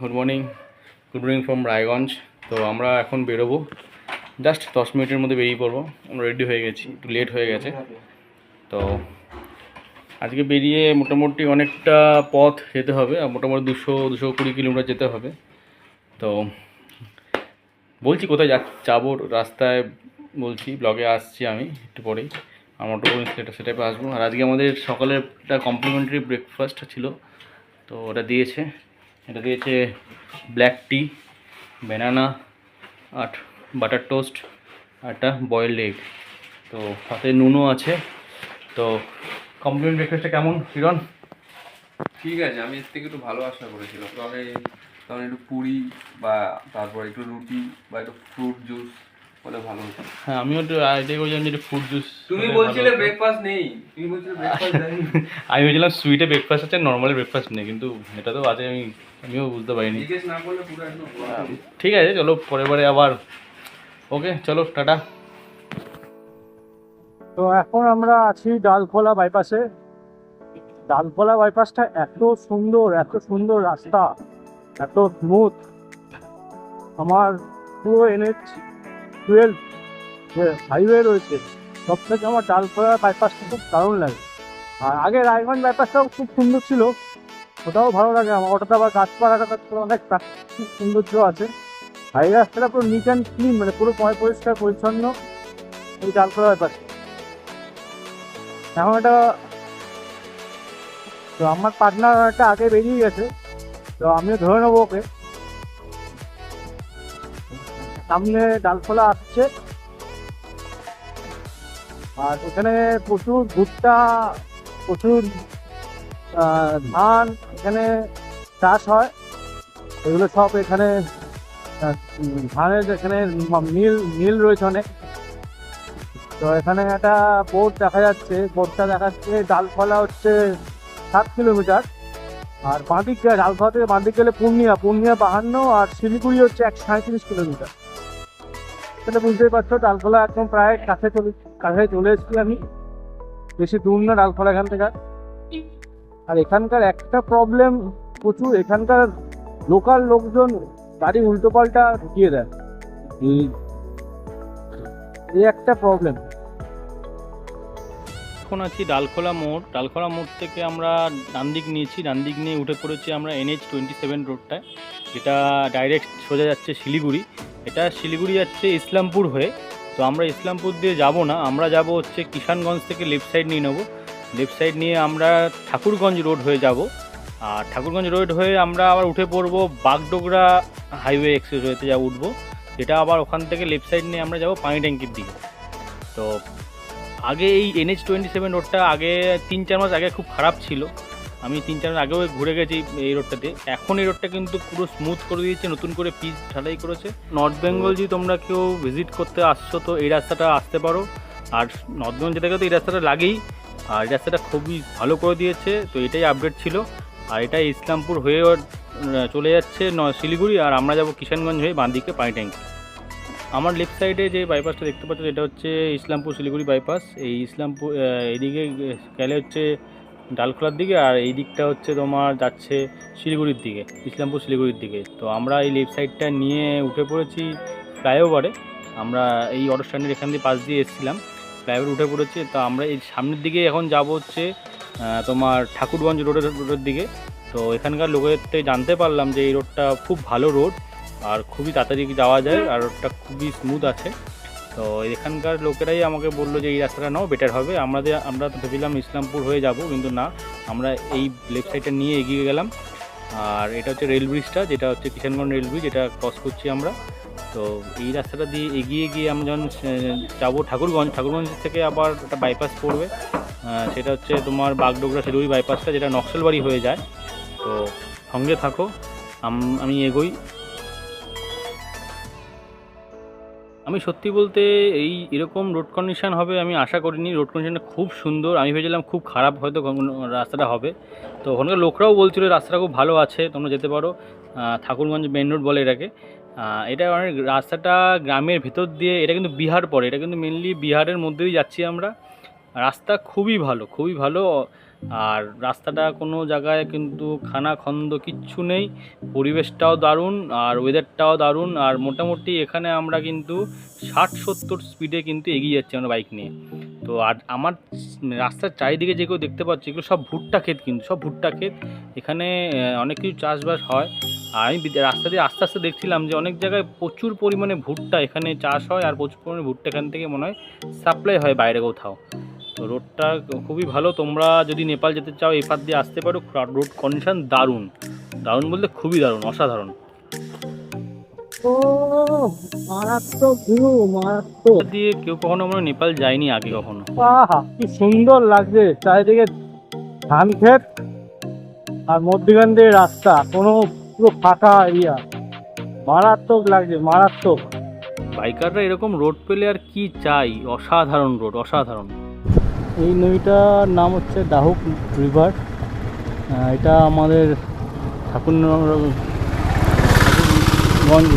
Good morning good morning from Raiganj তো আমরা এখন বেরোবো। জাস্ট দশ মিনিটের মধ্যে বেরিয়ে পড়ব। আমরা রেডি হয়ে গেছি। একটু লেট হয়ে গেছে। তো আজকে বেরিয়ে মোটামুটি অনেকটা পথ যেতে হবে। আর মোটামুটি দুশো দুশো কুড়ি কিলোমিটার যেতে হবে। তো বলছি কোথায় যা, যাব রাস্তায় বলছি। ব্লগে আসছি আমি একটু পরেই। আমার করে সেটা সেটাই আসব। আর আজকে আমাদের সকালের একটা কমপ্লিমেন্টারি ব্রেকফাস্ট ছিল। তো ওটা দিয়েছে। এটা দিয়েছে ব্ল্যাক টি ব্যানানা আর বাটার টোস্ট আর একটা বয়েলড এগ তো হাতে নুনও আছে। তো কমপ্লিমেন্ট ব্রেকফাস্টটা কেমন, কিরণ? ঠিক আছে, আমি এর থেকে একটু ভালো আশা করেছিলাম। তবে তখন একটু পুরি বা তারপর একটু রুটি বা একটু ফ্রুট জুস হলে ভালো হতো। হ্যাঁ আমিও একটু আইডিয়া করছিলাম যে ফ্রুট জুস তুমি বলছিলে ব্রেকফাস্ট নেই। তুমি বলছিলে ব্রেকফাস্ট নেই আমি ভেবেছিলাম সুইটে ব্রেকফাস্ট আছে নর্মালি ব্রেকফাস্ট নেই কিন্তু এটা তো আছে আমি আমিও বুঝতে পারিনি। ঠিক আছে চলো পরে পরে আবার। ওকে চলো টাটা। তো এখন আমরা আছি ডালখোলা বাইপাসে। ডালখোলা বাইপাসটা এত সুন্দর এত সুন্দর রাস্তা এত স্মুথ আমার পুরো এনএচ টুয়েলভ যে হাইওয়ে রয়েছে, সব থেকে আমার ডালখোলা বাইপাসটা খুব দারুণ লাগে। আর আগে রায়গঞ্জ বাইপাসটাও খুব সুন্দর ছিল, ওটাও ভালো লাগে আমার, ওটাতে আবার গাছপালা টাছপালা অনেক প্রাকৃতিক সৌন্দর্য আছে। এই রাস্তাটা পুরো নিট অ্যান্ড ক্লিন মানে পুরো পরিষ্কার, পরিচ্ছন্ন, এই ডালখোলা বাইপাস এখন এটা তো আমার পার্টনার একটা আগে বেরিয়ে গেছে, তো আমিও ধরে নেব ওকে। সামনে ডালখোলা আসছে। আর এখানে প্রচুর ভুট্টা, প্রচুর ধান এখানে চাষ হয়। এগুলো সব এখানে ধানের এখানে মিল মিল রয়েছে অনেক। তো এখানে একটা বোর্ড দেখা যাচ্ছে। বোর্ডটা দেখাচ্ছে ডালখোলা হচ্ছে সাত কিলোমিটার। আর বাঁদিক ডালখোলা থেকে বাঁদিক গেলে পূর্ণিয়া পূর্ণিয়া বাহান্ন আর শিলিগুড়ি হচ্ছে এক সাঁত্রিশ কিলোমিটার। তাহলে বুঝতেই পারছ, ডালখোলা একদম প্রায় কাছে চলে কাছে চলে এসেছি আমি। বেশি দূর না ডালখোলা এখান থেকে। আর এখানকার একটা প্রবলেম প্রচুর, এখানকার লোকাল লোকজন গাড়ি উল্টো পাল্টা ঢুকিয়ে দেয়। এই একটা প্রবলেম এখন আছি ডালখোলা মোড়। ডালখোলা মোড় থেকে আমরা ডান দিক নিয়েছি। ডান দিক নিয়ে উঠে পড়েছি আমরা এনএইচ টোয়েন্টি সেভেন রোডটায় যেটা ডাইরেক্ট সোজা যাচ্ছে শিলিগুড়ি। এটা শিলিগুড়ি যাচ্ছে ইসলামপুর হয়ে। তো আমরা ইসলামপুর দিয়ে যাব না, আমরা যাব হচ্ছে কিষানগঞ্জ থেকে লেফট সাইড নিয়ে নেব। লেফট সাইড নিয়ে আমরা ঠাকুরগঞ্জ রোড হয়ে যাব। আর ঠাকুরগঞ্জ রোড হয়ে আমরা আবার উঠে পড়ব বাগডোগরা হাইওয়ে এক্সপ্রেসওয়েতে যা উঠবো। যেটা আবার ওখান থেকে লেফট সাইড নিয়ে আমরা যাব পানি ট্যাঙ্কির দিকে। তো আগে এই এনএইচ টোয়েন্টি সেভেন রোডটা আগে তিন চার মাস আগে খুব খারাপ ছিল। আমি তিন চার আগেও ঘুরে গেছি এই রোডটাতে। এখন এই রোডটা কিন্তু পুরো স্মুথ করে দিয়েছে নতুন করে পিচ ঢালাই করেছে। নর্থ বেঙ্গল যদি তোমরা কেউ ভিজিট করতে আসছো তো এই রাস্তাটা আসতে পারো। আর নর্থ বেঙ্গল যেতে গেলে তো এই রাস্তাটা লাগেই। আর এই রাস্তাটা খুবই ভালো করে দিয়েছে তো এটাই আপডেট ছিল। আর এটা ইসলামপুর হয়ে চলে যাচ্ছে ন- শিলিগুড়ি আর আমরা যাব কিষানগঞ্জ হয়ে বাঁদিকে পানি ট্যাঙ্কি। আমার লেফট সাইডে যে বাইপাসটা দেখতে পাচ্ছ এটা হচ্ছে ইসলামপুর শিলিগুড়ি বাইপাস এই ইসলামপুর এদিকে গেলে হচ্ছে ডালখোলার দিকে আর এই দিকটা হচ্ছে তোমার যাচ্ছে শিলিগুড়ির দিকে, ইসলামপুর শিলিগুড়ির দিকে। তো আমরা এই লেফট সাইডটা নিয়ে উঠে পড়েছি ফ্লাইওভারে আমরা এই অটো স্ট্যান্ডের এখান দিয়ে পাশ দিয়ে এসেছিলাম ফ্লাইওভার উঠে পড়েছি। তো আমরা এই সামনের দিকে এখন যাব হচ্ছে তোমার ঠাকুরগঞ্জ রোডের রোডের দিকে। তো এখানকার লোকের থেকে জানতে পারলাম যে এই রোডটা খুব ভালো রোড আর খুবই তাড়াতাড়ি যাওয়া যায়, আর রোডটা খুবই স্মুথ আছে। তো এখানকার লোকেরাই আমাকে বলল যে, এই রাস্তাটা নাও বেটার হবে। আমরা তো ভেবেছিলাম ইসলামপুর হয়ে যাব, কিন্তু না, আমরা এই লেফট সাইডটা নিয়ে এগিয়ে গেলাম। আর এটা হচ্ছে রেল ব্রিজটা যেটা হচ্ছে কিষানগঞ্জ রেল ব্রিজ এটা ক্রস করছি আমরা। তো এই রাস্তাটা দিয়ে এগিয়ে গিয়ে আমরা যখন যাব ঠাকুরগঞ্জ ঠাকুরগঞ্জ থেকে আবার একটা বাইপাস পড়বে। সেটা হচ্ছে তোমার বাগডোগরা শিলিগুড়ি বাইপাসটা যেটা নকশালবাড়ি হয়ে যায়। তো সঙ্গে থাকো আমি এগোই। আমি সত্যি বলতে এই এরকম রোড কন্ডিশন হবে আমি আশা করিনি। রোড কন্ডিশনটা খুব সুন্দর। আমি ভেবেছিলাম খুব খারাপ হয়তো রাস্তাটা হবে। তো ওখানকার লোকরাও বলছিল রাস্তাটা খুব ভালো আছে, তোমরা যেতে পারো। ঠাকুরগঞ্জ মেন রোড বলে এটাকে। এটা অনেক রাস্তাটা গ্রামের ভেতর দিয়ে, এটা কিন্তু বিহার পড়ে এটা কিন্তু মেনলি বিহারের মধ্যে দিয়ে যাচ্ছি আমরা। রাস্তা খুবই ভালো খুবই ভালো। আর রাস্তাটা কোনো জায়গায় কিন্তু খানা খন্দ কিচ্ছু নেই, পরিবেশটাও দারুণ আর ওয়েদারটাও দারুণ আর মোটামুটি এখানে আমরা কিন্তু ষাট সত্তর স্পিডে কিন্তু এগিয়ে যাচ্ছি আমরা বাইক নিয়ে। তো আর আমার রাস্তার চারিদিকে যে কেউ দেখতে পাচ্ছি, এগুলো সব ভুট্টা ক্ষেত কিন্তু, সব ভুট্টা ক্ষেত। এখানে অনেক কিছু চাষবাস হয়। আর আমি রাস্তা দিয়ে আস্তে আস্তে দেখছিলাম যে অনেক জায়গায় প্রচুর পরিমাণে ভুট্টা এখানে চাষ হয় আর প্রচুর পরিমাণে ভুট্টা এখান থেকে মনে হয় সাপ্লাই হয় বাইরে কোথাও। তো রোডটা খুবই ভালো। তোমরা যদি নেপাল যেতে চাও এই পার দিয়ে আসতে পারো। রোড কন্ডিশন দারুণ। দারুণ বলতে খুবই দারুণ অসাধারণ। ও মারাত্মক মারাত্মক। দিয়ে কেউ কখনো হয় নেপাল যায়নি আগে কখনো। আহা কি সুন্দর লাগছে। চারিদিকে ধান ক্ষেত আর মধ্যখান দিয়ে রাস্তা কোনো পুরো ফাঁকা এরিয়া মারাত্মক লাগছে মারাত্মক। বাইকাররা এরকম রোড পেলে আর কি চাই? অসাধারণ রোড অসাধারণ। এই নদীটার নাম হচ্ছে দাহুক রিভার। এটা আমাদের ঠাকুরগঞ্জ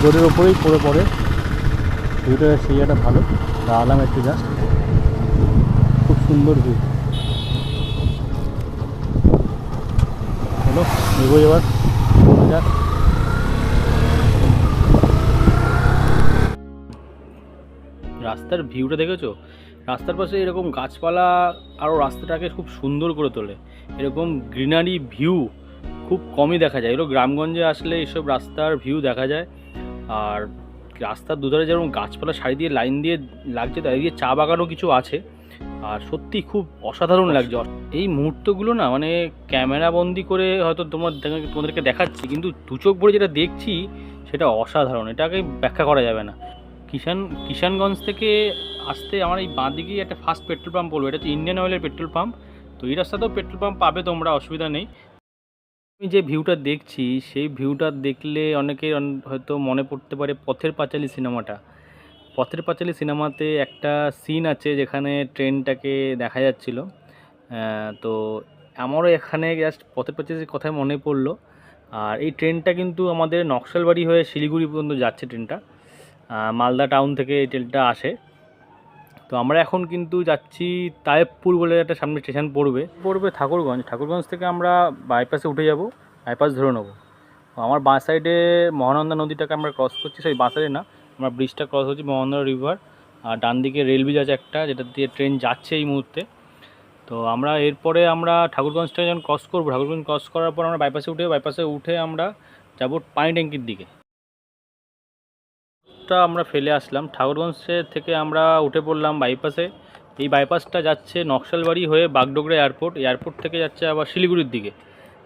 রোডের ওপরেই পড়ে পড়ে। ভিউটা সেই একটা ভালো। দাঁড়ালাম একটু জাস্ট খুব সুন্দর ভিউ চলো, এগোই এবার। যাক। রাস্তার ভিউটা দেখেছ? রাস্তার পাশে এরকম গাছপালা আরও রাস্তাটাকে খুব সুন্দর করে তোলে। এরকম গ্রিনারি ভিউ খুব কমই দেখা যায়। এরকম গ্রামগঞ্জে আসলে এইসব রাস্তার ভিউ দেখা যায়। আর রাস্তার দুধারে যেরকম গাছপালা সারি দিয়ে লাইন দিয়ে লাগছে তাই দিয়ে চা বাগানও কিছু আছে। আর সত্যি খুব অসাধারণ লাগছে। এই মুহূর্তগুলো না মানে ক্যামেরা বন্দি করে হয়তো তোমার তোমাদেরকে দেখাচ্ছি কিন্তু দু চোখ ভরে যেটা দেখছি সেটা অসাধারণ। এটাকে ব্যাখ্যা করা যাবে না। কিষান কিষানগঞ্জ থেকে আসতে আমার এই বাঁ দিকেই একটা ফার্স্ট পেট্রোল পাম্প বলব, এটা হচ্ছে ইন্ডিয়ান অয়েলের পেট্রোল পাম্প তো এই রাস্তাতেও পেট্রোল পাম্প পাবে তোমরা, অসুবিধা নেই। আমি যে ভিউটা দেখছি, সেই ভিউটা দেখলে অনেকের হয়তো মনে পড়তে পারে পথের পাঁচালী সিনেমাটা। পথের পাঁচালী সিনেমাতে একটা সিন আছে যেখানে ট্রেনটাকে দেখা যাচ্ছিল। তো আমারও এখানে জাস্ট পথের পাঁচালীর কথাই মনে পড়ল। আর এই ট্রেনটা কিন্তু আমাদের নকশালবাড়ি হয়ে শিলিগুড়ি পর্যন্ত যাচ্ছে ট্রেনটা। মালদা টাউন থেকে এই ট্রেনটা আসে। তো আমরা এখন কিন্তু যাচ্ছি তায়েবপুর বলে একটা সামনে স্টেশন পড়বে। পড়বে ঠাকুরগঞ্জ। ঠাকুরগঞ্জ থেকে আমরা বাইপাসে উঠে যাব বাইপাস ধরে নেব। আমার বাঁ সাইডে মহানন্দা নদীটাকে আমরা ক্রস করছি সেই বাঁ সাইডে না, আমরা ব্রিজটা ক্রস হচ্ছি মহানন্দা রিভার আর ডান দিকে রেল ব্রিজ আছে একটা, যেটা দিয়ে ট্রেন যাচ্ছে এই মুহূর্তে। তো আমরা এরপরে আমরা ঠাকুরগঞ্জটা যখন ক্রস করব। ঠাকুরগঞ্জ ক্রস করার পর আমরা বাইপাসে উঠে বাইপাসে উঠে আমরা যাব পানি ট্যাঙ্কির দিকে। টা আমরা ফেলে আসলাম। ঠাকুরগঞ্জে থেকে আমরা উঠে পড়লাম বাইপাসে এই বাইপাসটা যাচ্ছে নকশালবাড়ি হয়ে বাগডোগরা এয়ারপোর্ট এয়ারপোর্ট থেকে যাচ্ছে আবার শিলিগুড়ির দিকে।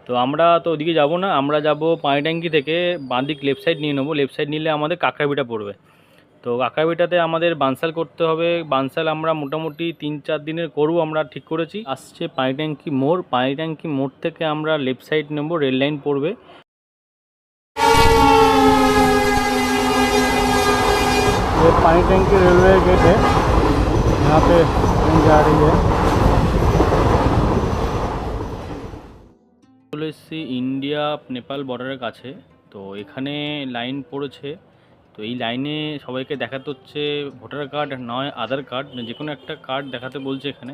তো আমরা তো ওদিকে যাব না, আমরা যাব পানিট্যাঙ্কি থেকে বাঁদিক লেফট সাইড নিয়ে নেব। লেফট সাইড নিলে আমাদের কাঁকড়াবিটা পড়বে। তো কাঁকড়াবিটাতে আমাদের বানসাল করতে হবে। বানসাল আমরা মোটামুটি তিন চার দিনের করব, আমরা ঠিক করেছি। আসছে পানিট্যাঙ্কি মোড়। পানিট্যাঙ্কি মোড় থেকে আমরা লেফট সাইড নেব। রেল লাইন পড়বে। ये पानी टैंकी रेलवे गेट है यहाँ पे ट्रेन जा रही है চলে এসেছি ইন্ডিয়া নেপাল বর্ডারের কাছে তো এখানে লাইন পড়েছে তো এই লাইনে সবাইকে দেখাতে হচ্ছে ভোটার কার্ড নয় আধার কার্ড যে কোনো একটা কার্ড দেখাতে বলছে এখানে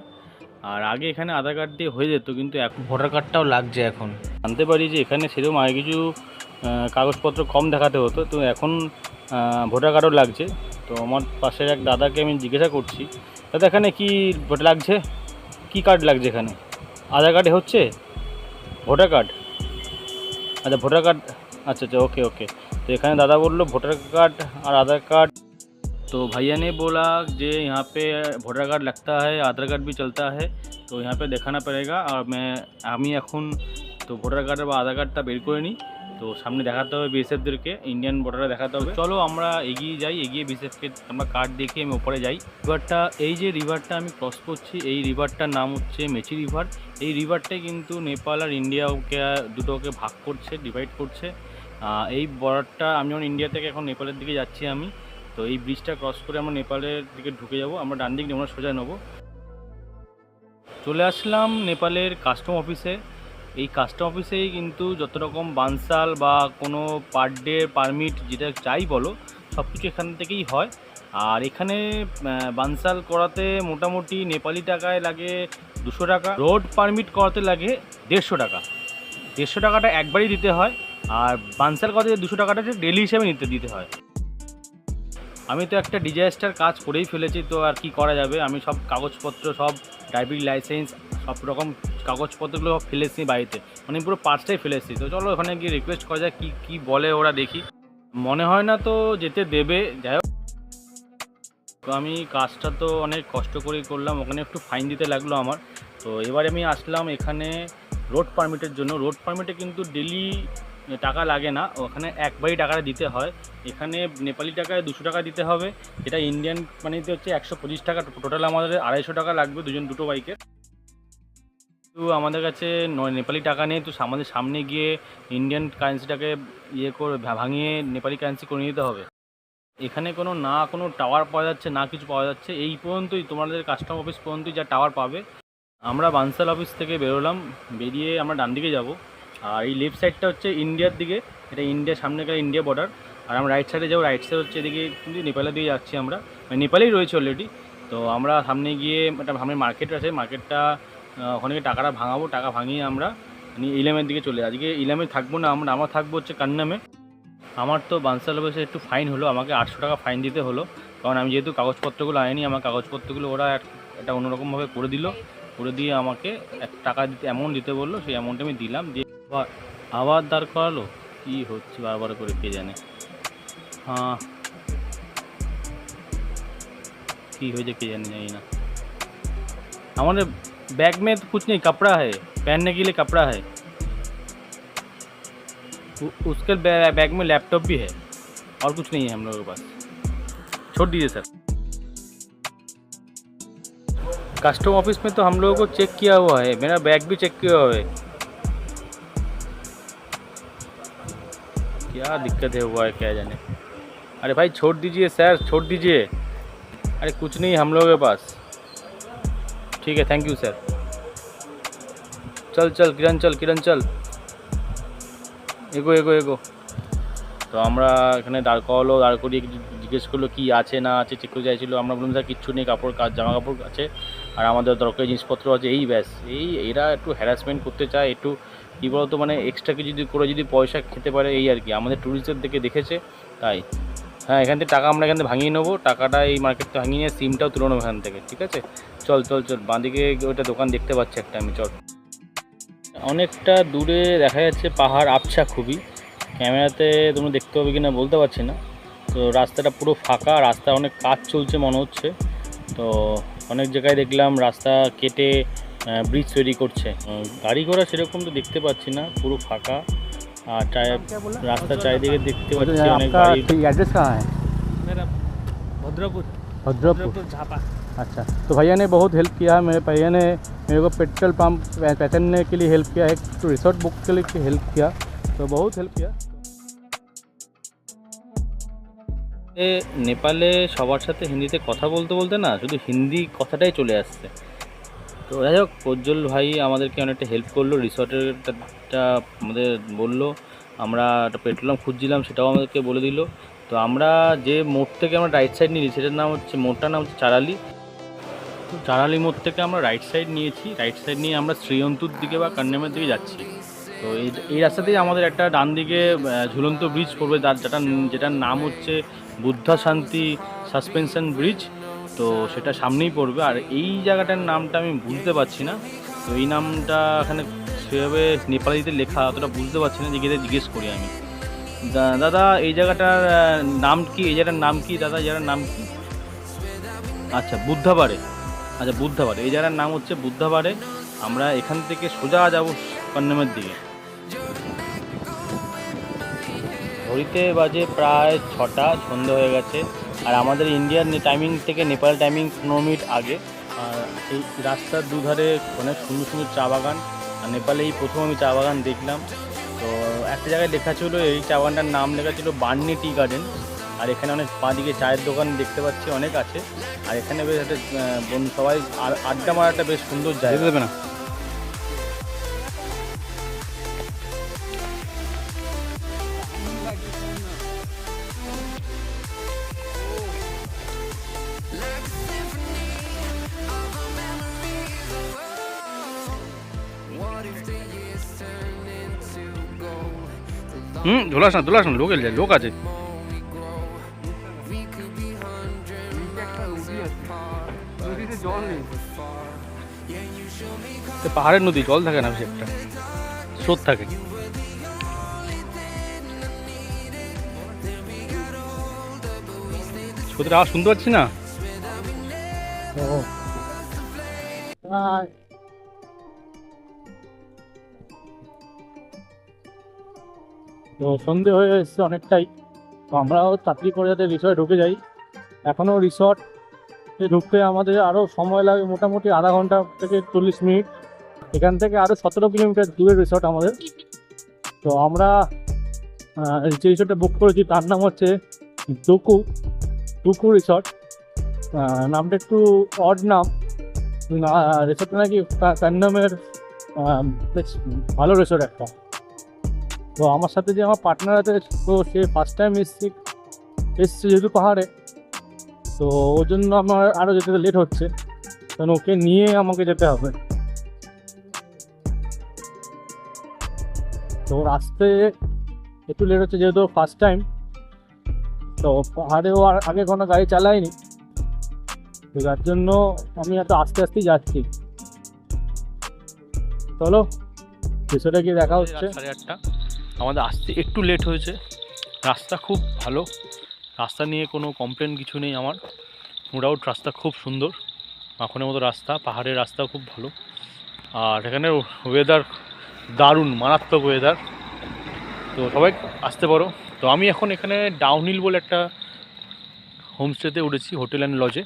আর আগে এখানে আধার কার্ড দিয়ে হয়ে যেত কিন্তু এখন ভোটার কার্ডটাও লাগছে এখন জানতে পারি যে এখানে সেরকম আগে কিছু আহ, কাগজপত্র কম দেখাতে হতো তো এখন ভোটার কার্ডও লাগছে তো আমার পাশের এক দাদাকে আমি জিজ্ঞাসা করছি দাদা এখানে কি ভোট লাগছে কি কার্ড লাগছে এখানে আধার কার্ডে হচ্ছে ভোটার কার্ড अच्छा वोटर कार्ड अच्छा अच्छा ओके ओके तो एखाने दादा बोल वोटर कार्ड और आधार कार्ड तो भैया ने बोला जे यहाँ पे वोटर कार्ड लगता है आधार कार्ड भी चलता है तो यहाँ पे देखाना पड़ेगा और मैं আমি এখন তো ভোটার কার্ড বা আধার কার্ডটা বের করে নিই তো সামনে দেখাতে হবে বিএসএফদেরকে ইন্ডিয়ান ভোটারে দেখাতে হবে। চলো আমরা এগিয়ে যাই, এগিয়ে বিএসএফকে আমরা কার্ড দেখিয়ে আমি ওপরে যাই। রিভারটা এই যে রিভারটা আমি ক্রস করছি, এই রিভারটার নাম হচ্ছে মেচি রিভার এই রিভারটাই কিন্তু নেপাল আর ইন্ডিয়াকে দুটোকে ভাগ করছে ডিভাইড করছে। এই বর্ডারটা আমি যখন ইন্ডিয়া থেকে এখন নেপালের দিকে যাচ্ছি আমি, তো এই ব্রিজটা ক্রস করে আমরা নেপালের দিকে ঢুকে যাব, আমরা ডান দিক আমরা সোজা নেব। চলে আসলাম নেপালের কাস্টম অফিসে এই কাস্টম অফিসেই কিন্তু যত রকম বানসাল বা কোনো পার ডে পারমিট যেটা চাই বলো সব কিছু এখান থেকেই হয়। আর এখানে বানসাল করাতে মোটামুটি নেপালি টাকায় লাগে দুশো টাকা রোড পারমিট করাতে লাগে দেড়শো টাকা। দেড়শো টাকাটা একবারই দিতে হয়, আর বানসাল করাতে দুশো টাকাটা ডেলি হিসেবে নিতে, দিতে হয়। আমি তো একটা ডিজাস্টার কাজ করেই ফেলেছি, তো আর কি করা যাবে? আমি সব কাগজপত্র, সব ড্রাইভিং লাইসেন্স সব রকম কাগজপত্রগুলো সব ফেলেছি বাড়িতে। মানে পুরো পার্সটাই ফেলেছি তো চলো ওখানে গিয়ে রিকোয়েস্ট করা যায় কী কী বলে ওরা দেখি। মনে হয় না তো যেতে দেবে, যাই হোক। তো আমি কাজটা তো অনেক কষ্ট করেই করলাম, ওখানে একটু ফাইন দিতে লাগল আমার। তো এবারে আমি আসলাম এখানে রোড পারমিটের জন্য। রোড পারমিটে কিন্তু ডেলি টাকা লাগে না, ওখানে একবারই টাকাটা দিতে হয়। এখানে নেপালি টাকায় দুশো টাকা দিতে হবে, এটা ইন্ডিয়ান মানিতে হচ্ছে একশো পঁচিশ টাকা টোটাল আমাদের আড়াইশো টাকা লাগবে দুজন দুটো বাইকে। তো আমাদের কাছে নেপালি টাকা নেই, তো আমাদের সামনে গিয়ে ইন্ডিয়ান কারেন্সিটাকে ইয়ে করে ভাঙিয়ে নেপালি কারেন্সি করে নিতে হবে। এখানে কোনো না কোনো টাওয়ার পাওয়া যাচ্ছে, না কিছু পাওয়া যাচ্ছে, এই পর্যন্তই তোমাদের কাস্টম অফিস পর্যন্তই যা টাওয়ার পাবে। আমরা বানসাল অফিস থেকে বেরোলাম, বেরিয়ে আমরা ডান দিকে যাব। আর এই লেফট সাইডটা হচ্ছে ইন্ডিয়ার দিকে, এটা ইন্ডিয়ার সামনেকার ইন্ডিয়া বর্ডার আর আমরা রাইট সাইডে যাব রাইট সাইড হচ্ছে এদিকে কিন্তু নেপালের দিকে যাচ্ছি আমরা। মানে নেপালেই রয়েছে অলরেডি তো আমরা সামনে গিয়ে একটা সামনে মার্কেট আছে মার্কেটটা ওখানে গিয়ে টাকাটা ভাঙাবো, টাকা ভাঙিয়ে আমরা মানে ইলামের দিকে চলে। আজকে ইলামে থাকব না আমরা, আমার থাকব হচ্ছে কান্নামে। আমার তো বানসাল অফিসে একটু ফাইন হলো, আমাকে আটশো টাকা ফাইন দিতে হলো। কারণ আমি যেহেতু কাগজপত্রগুলো আনিনি, আমার কাগজপত্রগুলো ওরা এক- একটা অন্যরকমভাবে করে দিল। করে দিয়ে আমাকে এক টাকা দিতে অ্যামাউন্ট দিতে বললো সেই অ্যামাউন্ট আমি দিলাম দিয়ে আবার আবার দাঁড় করালো কী হচ্ছে বারবার করে কে জানে হ্যাঁ কী হয়েছে কে জানি জানি না हमारे बैग में तो कुछ नहीं कपड़ा है पहनने के लिए कपड़ा है उ- उसके बै- बैग में लैपटॉप भी है और कुछ नहीं है हम लोगों के पास छोड़ दीजिए सर कस्टम ऑफिस में तो हम लोगों को चेक किया हुआ है मेरा बैग भी चेक किया हुआ है क्या दिक्कत है हुआ है क्या जाने अरे भाई छोड़ दीजिए सर छोड़ दीजिए अरे कुछ नहीं है हम लोगों के पास ठीक है थैंक यू सर চল চল কিরণ চল কিরণ চল এগো এগো এগো তো আমরা এখানে দাঁড় করালো দাঁড় করিয়ে কিছু জিজ্ঞেস করল, কী আছে না আছে? চেক করে চাইছিলো আমরা বললাম, স্যার, কিচ্ছু নেই, কাপড়, কাজ জামা কাপড় আছে, আর আমাদের দরকারি জিনিসপত্র আছে। এই ব্যাস, এই এরা একটু হ্যারাসমেন্ট করতে চায়, একটু কী বলতো মানে এক্সট্রা কিছু যদি, করে যদি পয়সা খেতে পারে, এই আর কি। আমাদের ট্যুরিস্টদের দিকে দেখেছে, তাই। হ্যাঁ এখান থেকে টাকা আমরা এখান থেকে ভাঙিয়ে নেব, টাকাটা এই মার্কেট থেকে ভাঙিয়ে নিয়ে সিমটাও তুলে নেব এখান থেকে, ঠিক আছে? চল চল চল, বাঁদিকে ওইটা দোকান দেখতে পাচ্ছি একটা আমি, চল। অনেকটা দূরে দেখা যাচ্ছে পাহাড়, আবছা খুবই। ক্যামেরাতে তোমরা দেখতে পাবে কিনা বলতে পারছি না। তো রাস্তাটা পুরো ফাঁকা রাস্তা অনেক কাজ চলছে মনে হচ্ছে তো অনেক জায়গায় দেখলাম রাস্তা কেটে ব্রিজ তৈরি করছে উম, গাড়ি ঘোড়া সেরকম তো দেখতে পাচ্ছি না পুরো ফাঁকা আর চাই রাস্তার চারিদিকে দেখতে পাচ্ছি অনেক आपका গাড়ি एड्रेस कहाँ है मेरा भद्रपुर भद्रपुर झापा अच्छा तो भैया ने बहुत हेल्प किया है मेरे भैया ने मेरे को पेट्रोल पंप पहचानने के लिए हेल्प किया है तो रिसोर्ट बुक के लिए हेल्प किया तो बहुत हेल्प किया এ নেপালে সবার সাথে হিন্দিতে কথা বলতে বলতে না শুধু হিন্দি কথাটাই চলে আসছে। তো যাই হোক, প্রজ্জ্বল ভাই আমাদেরকে অনেকটা হেল্প করল রিসর্টের আমাদের বলল, আমরা একটা পেট্রোল খুঁজছিলাম, সেটাও আমাদেরকে বলে দিল। তো আমরা যে মোড় থেকে আমরা রাইট সাইড নিয়েছি, সেটার নাম হচ্ছে, মোড়টার নাম হচ্ছে চারালি। তো চারালি মোড় থেকে আমরা রাইট সাইড নিয়েছি রাইট সাইড নিয়ে আমরা শ্রীয়ন্তুর দিকে বা কান্যামের দিকে যাচ্ছি। তো এই এই রাস্তাতেই আমাদের একটা ডান দিকে ঝুলন্ত ব্রিজ পড়বে, যার যেটা যেটার নাম হচ্ছে বুদ্ধা শান্তি সাসপেনশন ব্রিজ, তো সেটা সামনেই পড়বে। আর এই জায়গাটার নামটা আমি বুঝতে পারছি না। তো এই নামটা এখানে সেভাবে নেপালিতে লেখা, অতটা বুঝতে পারছি না জিজ্ঞেস জিজ্ঞেস করি আমি। দাদা, এই জায়গাটার নাম কি? এই জায়গাটার নাম কি, দাদা? এই নাম কি? আচ্ছা বুদ্ধাবাড়ে। আচ্ছা বুদ্ধাবাড়ে। এই জায়গার নাম হচ্ছে বুদ্ধাবাড়ে। আমরা এখান থেকে সোজা যাব কন্যামের দিকে। ঘড়িতে বাজে প্রায় ছটা, সন্ধে হয়ে গেছে। আর আমাদের ইন্ডিয়ার টাইমিং থেকে নেপাল টাইমিং পনেরো মিনিট আগে। আর এই রাস্তার দুধারে অনেক সুন্দর সুন্দর চা বাগান। আর নেপালে এই প্রথম আমি চা বাগান দেখলাম। তো একটা জায়গায় লেখা ছিল, এই চা বাগানটার নাম লেখা ছিল বার্নি টি গার্ডেন। আর এখানে অনেক বাঁদিকে চায়ের দোকান দেখতে পাচ্ছি, অনেক আছে। আর এখানে বেশ একটা বন্ধু সবাই আড্ডা মারাটা বেশ সুন্দর জায়গা। দেবে না? হুম দোলাস না দোলাস না লোকেল যায় লোক আছে নিচে একটা নদী আছে নদীতে জল নেই তো পাহাড়ের নদী জল থাকে না বেশি একটা স্রোত থাকে স্রোতের আওয়াজ শুনতে পাচ্ছি না তো তো সন্ধে হয়ে এসছে অনেকটাই। তো আমরাও চাকরি করে যাতে রিসর্টে ঢুকে যাই। এখনও রিসর্ট ঢুকতে আমাদের আরও সময় লাগে মোটামুটি আধা ঘণ্টা থেকে চল্লিশ মিনিট। এখান থেকে আরও সতেরো কিলোমিটার দূরের রিসর্ট আমাদের। তো আমরা যে রিসর্টটা বুক করেছি তার নাম হচ্ছে ডুকু ডুকু রিসর্ট নামটা একটু অড নাম। রিসর্টটা নাকি তার নামের বেশ ভালো রিসর্ট একটা। তো আমার সাথে যে আমার পার্টনার আছে তো সে ফার্স্ট টাইম এসছে এসছে যেহেতু পাহাড়ে তো ওর জন্য আমার আরও যেতে লেট হচ্ছে। কারণ ওকে নিয়ে আমাকে যেতে হবে। তো আসতে একটু লেট হচ্ছে যেহেতু ফার্স্ট টাইম তো পাহাড়েও আর আগে কোনো গাড়ি চালাইনি তো যার জন্য আমি এত আস্তে আস্তেই যাচ্ছি। চলো পেছনে গিয়ে দেখা হচ্ছে। সাড়ে আটটা। আমাদের আসতে একটু লেট হয়েছে। রাস্তা খুব ভালো। রাস্তা নিয়ে কোনো কমপ্লেন কিছু নেই আমার। নো ডাউট রাস্তা খুব সুন্দর। মাখনের মতো রাস্তা, পাহাড়ের রাস্তা খুব ভালো। আর এখানে ওয়েদার দারুণ, মারাত্মক ওয়েদার তো সবাই আসতে পারো। তো আমি এখন এখানে ডাউনহিল বলে একটা হোমস্টেতে উঠেছি হোটেল অ্যান্ড লজে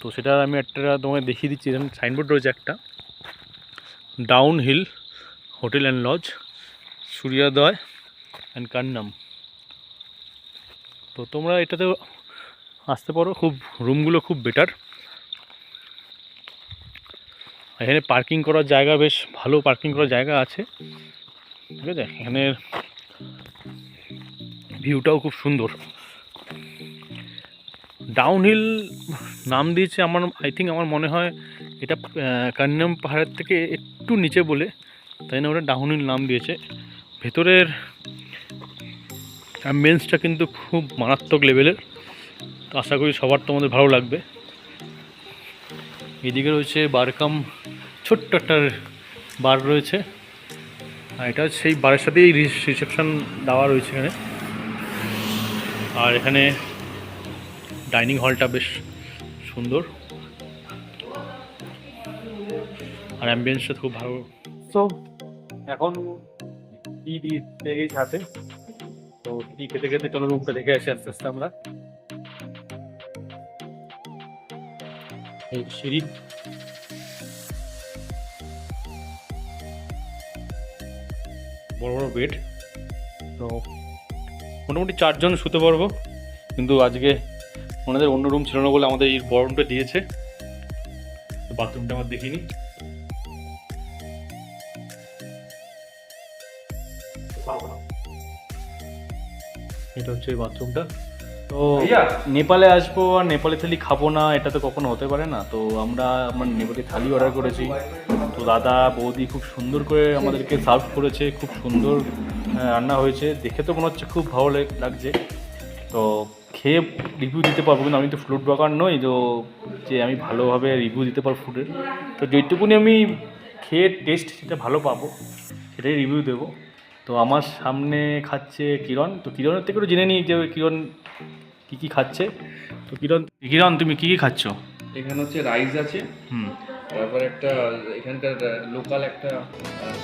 তো সেটা আমি একটা তোমাকে দেখিয়ে দিচ্ছি। এখানে সাইনবোর্ড রয়েছে একটা। Down hill hotel and lodge Suryoday and কান্নাম তো তোমরা এটাতে আসতে পারো, খুব রুমগুলো খুব বেটার এখানে পার্কিং করার জায়গা বেশ ভালো পার্কিং করার জায়গা আছে। ঠিক আছে? এখানে ভিউটাও খুব সুন্দর। ডাউনহিল নাম দিয়েছে আমার আই থিঙ্ক আমার মনে হয় এটা কান্নাম পাহাড়ের থেকে একটু নিচে বলে, তাই না? ওটা ডাউনহিল নাম দিয়েছে। ভেতরের অ্যাম্বিয়েন্সটা কিন্তু খুব মারাত্মক লেভেলের। তো আশা করি সবার তোমাদের ভালো লাগবে। এদিকে রয়েছে বারকাম, ছোট্ট একটা বার রয়েছে। আর এটা সেই বারের সাথেই রিসেপশান দেওয়া রয়েছে এখানে। আর এখানে ডাইনিং হলটা বেশ সুন্দর। আর অ্যাম্বিয়েন্সটা খুব ভালো। তো এখন টি গেছি হাতে তো টি খেতে খেতে চলো রুমটা দেখে আসি আস্তে আস্তে আমরা। এই সিঁড়ি। বড় বড় বেড তো মোটামুটি চারজন শুতে পারব। কিন্তু আজকে ওনাদের অন্য রুম ছিল না বলে আমাদের এই বড় রুমটা দিয়েছে। বাথরুমটা আমার দেখিনি। এটা হচ্ছে এই বাথরুমটা। তো নেপালে আসব আর নেপালি থালি খাব না এটা তো কখনো হতে পারে না। তো আমরা আমার নেপালি থালি অর্ডার করেছি। তো দাদা বৌদি খুব সুন্দর করে আমাদেরকে সার্ভ করেছে খুব সুন্দর রান্না হয়েছে। দেখে তো মনে হচ্ছে খুব ভালো লাগছে। তো খেয়ে রিভিউ দিতে পারব কিন্তু আমি তো ফুড ব্লগার নই তো যে আমি ভালোভাবে রিভিউ দিতে পারব ফুডের তো যেটুকুনি আমি খেয়ে টেস্ট সেটা ভালো পাবো সেটাই রিভিউ দেবো। তো আমার সামনে খাচ্ছে কিরণ। তো কিরণের থেকে একটু জেনে নিই যে কিরণ কী কী খাচ্ছে। তো কিরণ কিরণ তুমি কী কী খাচ্ছ? এখানে হচ্ছে রাইস আছে। হুম। তারপর একটা এখানকার লোকাল একটা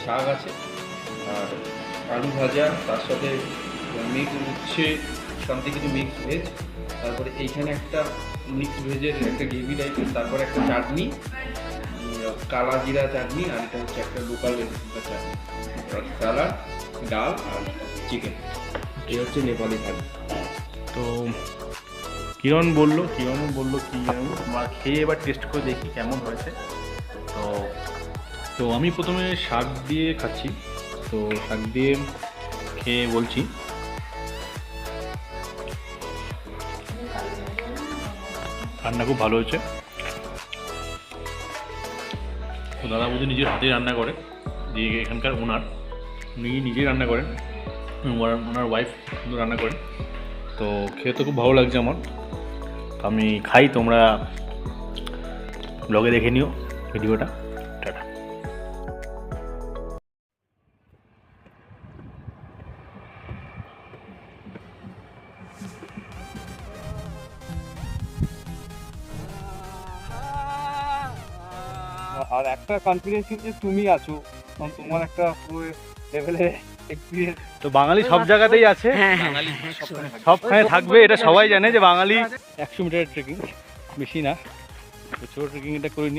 শাক আছে। আর আলু ভাজা তার সাথে মিক্স উচ্ছে সামথিং কিছু মিক্স ভেজ তারপরে এইখানে একটা মিক্স ভেজের একটা গ্রেভি টাইপের তারপরে একটা চাটনি। কালা জিরা চাটনি আর এটা হচ্ছে একটা লোকাল চাটনি। আর স্যালাড ডাল আর চিকেন এই হচ্ছে নেপালি থালি তো কিরণ বলল কিরণ বলল কি আমরা খেয়ে এবার টেস্ট করে দেখি কেমন হয়েছে। তো তো আমি প্রথমে শাক দিয়ে খাচ্ছি। তো শাক দিয়ে খেয়ে বলছি। রান্না খুব ভালো হয়েছে। তো দাদা বৌদি নিজের হাতে রান্না করে। দিয়ে এখানকার ওনার উনি নিজেই রান্না করেন। ওনার- ওয়াইফ রান্না করেন। তো খেয়ে তো খুব ভালো লাগছে আমার। আমি খাই, তোমরা ব্লগে দেখে নিও ভিডিওটা। টাটা। আর একটা কনফিডেন্স যে তুমি আছো তোমার একটা পুরো লেভেলে তো বাঙালি সব জায়গাতেই আছে। সবখানে থাকবে এটা সবাই জানে যে বাঙালি। একশো মিটার ট্রেকিং বেশি না। তো ছোটো ট্রেকিং এটা করিনি।